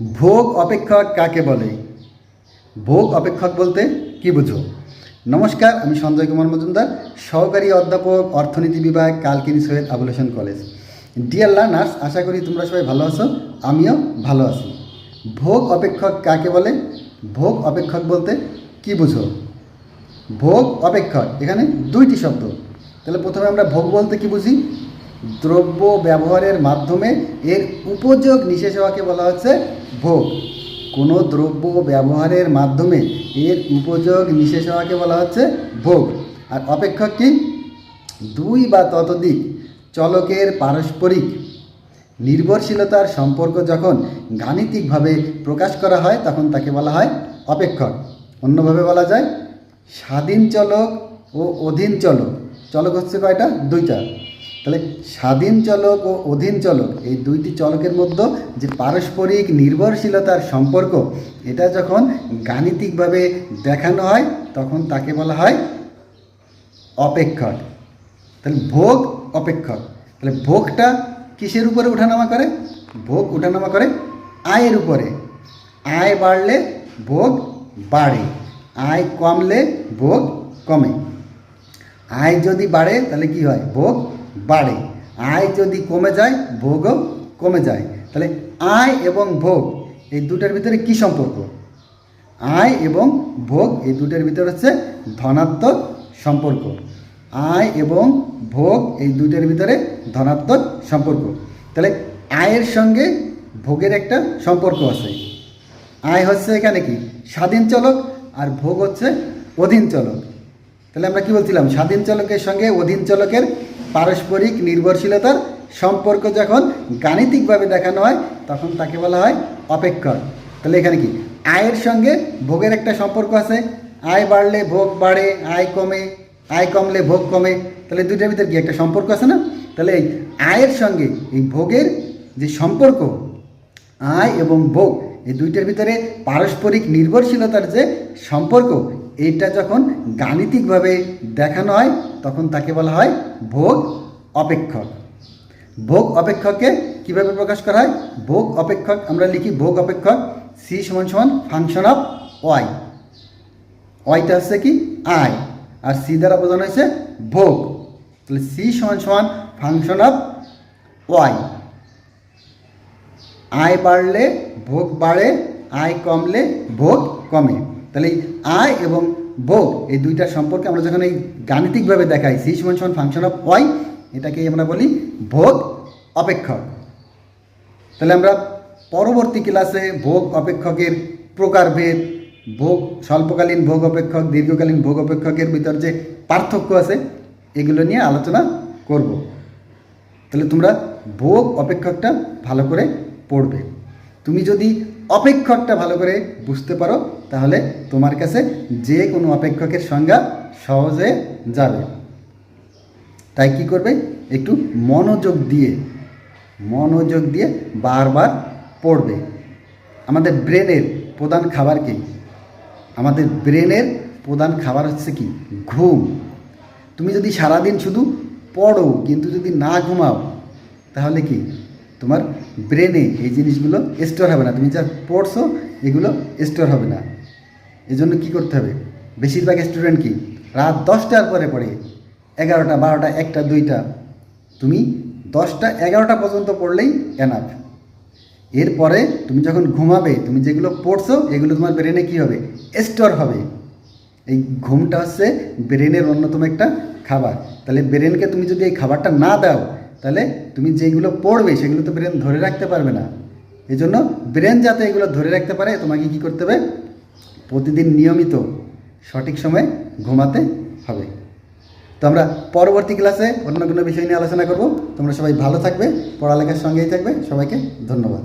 ভোগ অপেক্ষক কাকে বলে? ভোগ অপেক্ষক বলতে কি বুঝো? নমস্কার, আমি সঞ্জয় কুমার মজুমদার, সহকারী অধ্যাপক, অর্থনীতি বিভাগ, Kalkini Syed Abul Hossain college. Dear learners আশা করি তোমরা সবাই ভালো আছো, আমিও ভালো আছি। ভোগ অপেক্ষক কাকে বলে? ভোগ অপেক্ষক বলতে কি বুঝো? ভোগ অপেক্ষক, এখানে দুইটি শব্দ। তাহলে প্রথমে আমরা ভোগ বলতে কি বুঝি? দ্রব্য ব্যবহারের মাধ্যমে এর উপযোগ নিশেষ হওয়াকে বলা হচ্ছে ভোগ। কোনো দ্রব্য ব্যবহারের মাধ্যমে এর উপযোগ নিশেষ হওয়াকে বলা হচ্ছে ভোগ। আর অপেক্ষক কি? দুই বা ততোধিক চলকের পারস্পরিক নির্ভরশীলতার সম্পর্ক যখন গাণিতিকভাবে প্রকাশ করা হয়, তখন তাকে বলা হয় অপেক্ষক। অন্যভাবে বলা যায়, স্বাধীন চলক ও অধীন চলক। চলক হচ্ছে কয়টা? দুইটা। তাহলে স্বাধীন চলক ও অধীন চলক, এই দুইটি চলকের মধ্যে যে পারস্পরিক নির্ভরশীলতার সম্পর্ক, এটা যখন গাণিতিকভাবে দেখানো হয়, তখন তাকে বলা হয় অপেক্ষক। তাহলে ভোগ অপেক্ষক। তাহলে ভোগটা কিসের উপরে ওঠানামা করে? ভোগ ওঠানামা করে আয়ের উপরে। আয় বাড়লে ভোগ বাড়ে, আয় কমলে ভোগ কমে। আয় যদি বাড়ে, তাহলে কি হয়? ভোগ বাড়ে। আয় যদি কমে যায়, ভোগও কমে যায়। তাহলে আয় এবং ভোগ, এই দুটার ভিতরে কি সম্পর্ক? আয় এবং ভোগ, এই দুটার ভিতরে হচ্ছে ধনাত্মক সম্পর্ক। আয় এবং ভোগ, এই দুটার ভিতরে ধনাত্মক সম্পর্ক। তাহলে আয়ের সঙ্গে ভোগের একটা সম্পর্ক আছে। আয় হচ্ছে এখানে কি? স্বাধীন চলক আর ভোগ হচ্ছে অধীন চলক। তাহলে আমরা কি বলছিলাম? স্বাধীন চলকের সঙ্গে অধীন চলকের পারস্পরিক নির্ভরশীলতার সম্পর্ক যখন গাণিতিকভাবে দেখানো হয়, তখন তাকে বলা হয় অপেক্ষক। তাহলে এখানে কি? আয়ের সঙ্গে ভোগের একটা সম্পর্ক আছে। আয় বাড়লে ভোগ বাড়ে, আয় কমে, আয় কমলে ভোগ কমে। তাহলে দুইটার ভিতরে কি একটা সম্পর্ক আছে না? তাহলে এই আয়ের সঙ্গে এই ভোগের যে সম্পর্ক, আয় এবং ভোগ, এই দুইটার ভিতরে পারস্পরিক নির্ভরশীলতার যে সম্পর্ক, এইটা যখন গাণিতিকভাবে দেখানো হয় তখন তাকে বলা হয় ভোগ অপেক্ষক। ভোগ অপেক্ষককে কীভাবে প্রকাশ করা হয়? ভোগ অপেক্ষক, আমরা লিখি ভোগ অপেক্ষক, সি সমান সমান ফাংশন অফ ওয়াই ওয়াইটা হচ্ছে কি? আয় আর সি দ্বারা বোঝানো হয়েছে ভোগ। তাহলে সি সমান সমান ফাংশন অফ ওয়াই আয় বাড়লে ভোগ বাড়ে আয় কমলে ভোগ কমে। তাহলে আয় এবং ভোগ এই দুইটার সম্পর্কে আমরা যখন এই গাণিতিকভাবে দেখাই সি সমান সমান ফাংশন অফ ওয়াই এটাকে আমরা বলি ভোগ অপেক্ষক। তাহলে আমরা পরবর্তী ক্লাসে ভোগ অপেক্ষকের প্রকারভেদ, ভোগ, স্বল্পকালীন ভোগ অপেক্ষক, দীর্ঘকালীন ভোগ অপেক্ষকের ভিতর যে পার্থক্য আছে, এগুলো নিয়ে আলোচনা করব। তাহলে তোমরা ভোগ অপেক্ষকটা ভালো করে পড়বে। তুমি যদি অপেক্ষকটা ভালো করে বুঝতে পারো, তাহলে তোমার কাছে যে কোনো অপেক্ষকের সংজ্ঞা সহজে যাবে। তাই কি করবে? একটু মনোযোগ দিয়ে মনোযোগ দিয়ে বারবার পড়বে। আমাদের ব্রেনের প্রধান খাবার কি? আমাদের ব্রেনের প্রধান খাবার হচ্ছে কি? ঘুম। তুমি যদি সারাদিন শুধু পড়ো, কিন্তু যদি না ঘুমাও, তাহলে কি? তোমার ব্রেনে এই জিনিসগুলো স্টোর হবে না। তুমি যা পড়ছো, এগুলো স্টোর হবে না। এজন্য কি করতে হবে? বেশিরভাগ স্টুডেন্ট কি রাত দশটার পরে পড়ে, এগারোটা, বারোটা, একটা, দুইটা। তুমি দশটা, এগারোটা পর্যন্ত পড়লেই এনাফ এরপরে তুমি যখন ঘুমাবে, তুমি যেগুলো পড়ছো, এগুলো তোমার ব্রেনে কী হবে? স্টোর হবে। এই ঘুমটা হচ্ছে ব্রেনের অন্যতম একটা খাবার। তাহলে ব্রেনকে তুমি যদি এই খাবারটা না দাও তাহলে তুমি যেগুলো পড়বে সেগুলো তো ব্রেন ধরে রাখতে পারবে না। এই জন্য ব্রেন যাতে এগুলো ধরে রাখতে পারে, তোমাকে কি করতে হবে? প্রতিদিন নিয়মিত সঠিক সময়ে ঘুমাতে হবে। তো আমরা পরবর্তী ক্লাসে অন্য কোনো বিষয় নিয়ে আলোচনা করব। তোমরা সবাই ভালো থাকবে, পড়ালেখার সঙ্গেই থাকবে। সবাইকে ধন্যবাদ।